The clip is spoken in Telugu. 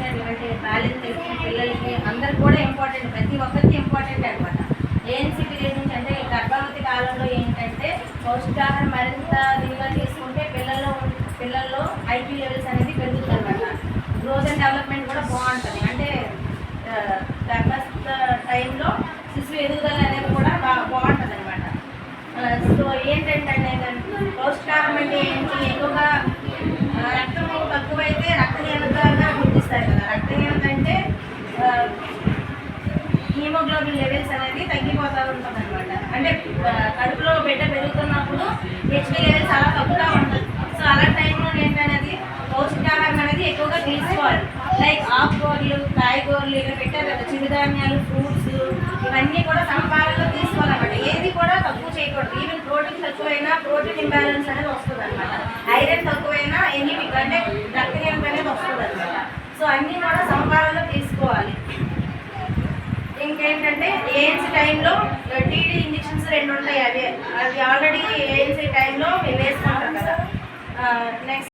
చేసినటువంటి బ్యాలెన్స్ తెలిసిన పిల్లలకి అందరికి కూడా ఇంపార్టెంట్ ప్రతి ఒక్కరికి ఇంపార్టెంట్ అనమాట ఏఎన్సీ పీరియడ్ నుంచి అంటే ఈ గర్భవతి కాలంలో ఏంటంటే పౌష్టికాహారం మరింత దీనిగా తీసుకుంటే పిల్లల్లో పిల్లల్లో ఐక్యూ లెవెల్స్ అనేది పెరుగుతుంది అనమాట గ్రోత్ అండ్ డెవలప్మెంట్ కూడా బాగుంటుంది. అంటే గర్భస్థ టైంలో శిశువు ఎదుగుదల అనేది కూడా బాగా బాగుంటుంది అనమాట సో ఏంటంటే పౌష్టికాహారం అంటే ఏంటి ఎక్కువగా ఆ, రక్తం తక్కువైతే రక్తహీనతగా గుర్తిస్తారు కదా రక్తహీనత అంటే ఆ, హీమోగ్లోబిన్ లెవెల్స్ అనేది తగ్గిపోతూ ఉంటుంది అనమాట అంటే కడుపులో బిడ్డ పెరుగుతున్నప్పుడు హెచ్బి లెవెల్ చాలా తక్కువగా ఉంటుంది సో అలాంటి టైంలో ఏంటనేది? పౌష్టికాహారం అనేది ఎక్కువగా తీసుకోవాలి. లైక్ ఆకుకూరలు కాయగూరలు ఇలా పెట్టారు కదా చిరుధాన్యాలు ఫ్రూట్స్ ఇవన్నీ కూడా సమపాలలో తీసుకోవాలన్నమాట. ఏది కూడా తక్కువ చేయకూడదు. ఈవెన్ ప్రోటీన్ తక్కువైనా ప్రోటీన్ ఇంబ్యాలెన్స్ అనేది వస్తుంది అనమాట ఐరన్ తక్కువైనా ఎన్ని అంటే రక్తహీనత అనేది వస్తుంది అనమాట సో అన్నీ కూడా సమపాలలో తీసుకోవాలి. ఇంకేంటంటే ఏఎన్సీ టైంలో టీడీ ఇంజక్షన్స్ రెండు ఉంటాయి అవి అవి ఆల్రెడీ ఏఎన్సీ టైంలో వేసుకుంటారు కదా. నెక్స్ట్